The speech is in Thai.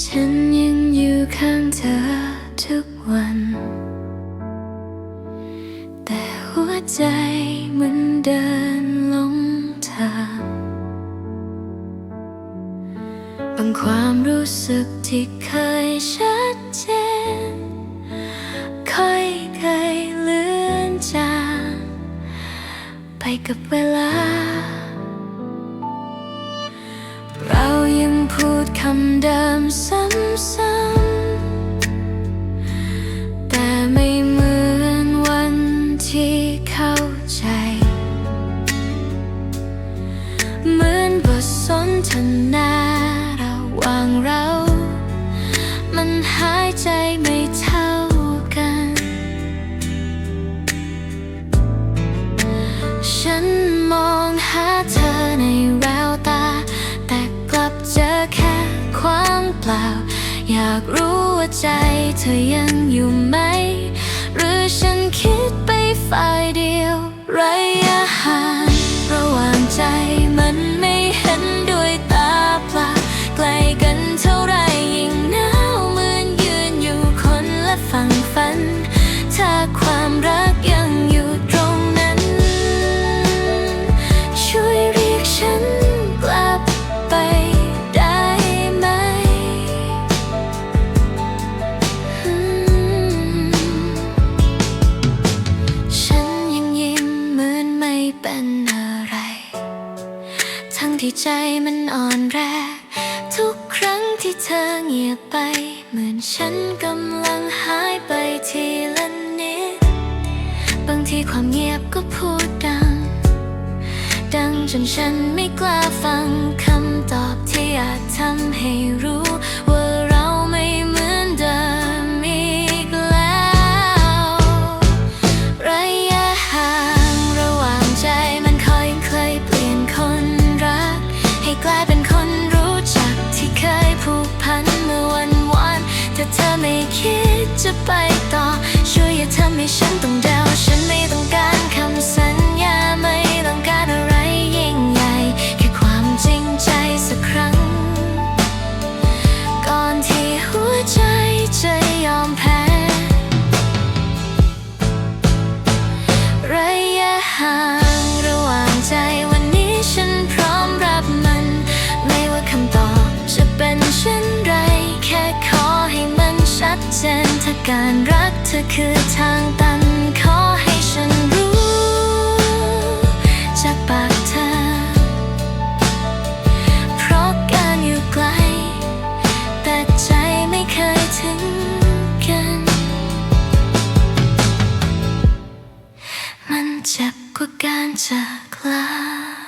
ฉันยังอยู่ข้างเธอทุกวัน แต่หัวใจมันเดินหลงทางบางความรู้สึกที่เคยชัดเจนค่อยเคยเลือนจางไปกับเวลา พูดคำเดิมซ้ำๆ แต่ไม่เหมือนวันที่เข้าใจ เหมือนบทสนทนาระหว่างเรา มันหายใจไม่เท่ากันฉัน เปล่า อยากรู้ว่าใจเธอยังอยู่ไหม หรือฉันคิดไป ที่ใจมันอ่อนแรง ทุกครั้งที่เธอเงียบไป เหมือนฉันกำลังหายไปทีละนิด บางทีความเงียบก็พูดดัง ดังจนฉันไม่กล้าฟังคำตอบที่อาจทำให้ ช่วยอย่าทำาการรักเธอคือทางตันขอให้ฉันรู้จากปากเธอ เพราะการอยู่ไกล แต่ใจไม่เคยถึงกัน มันเจ็บกว่าการจากลา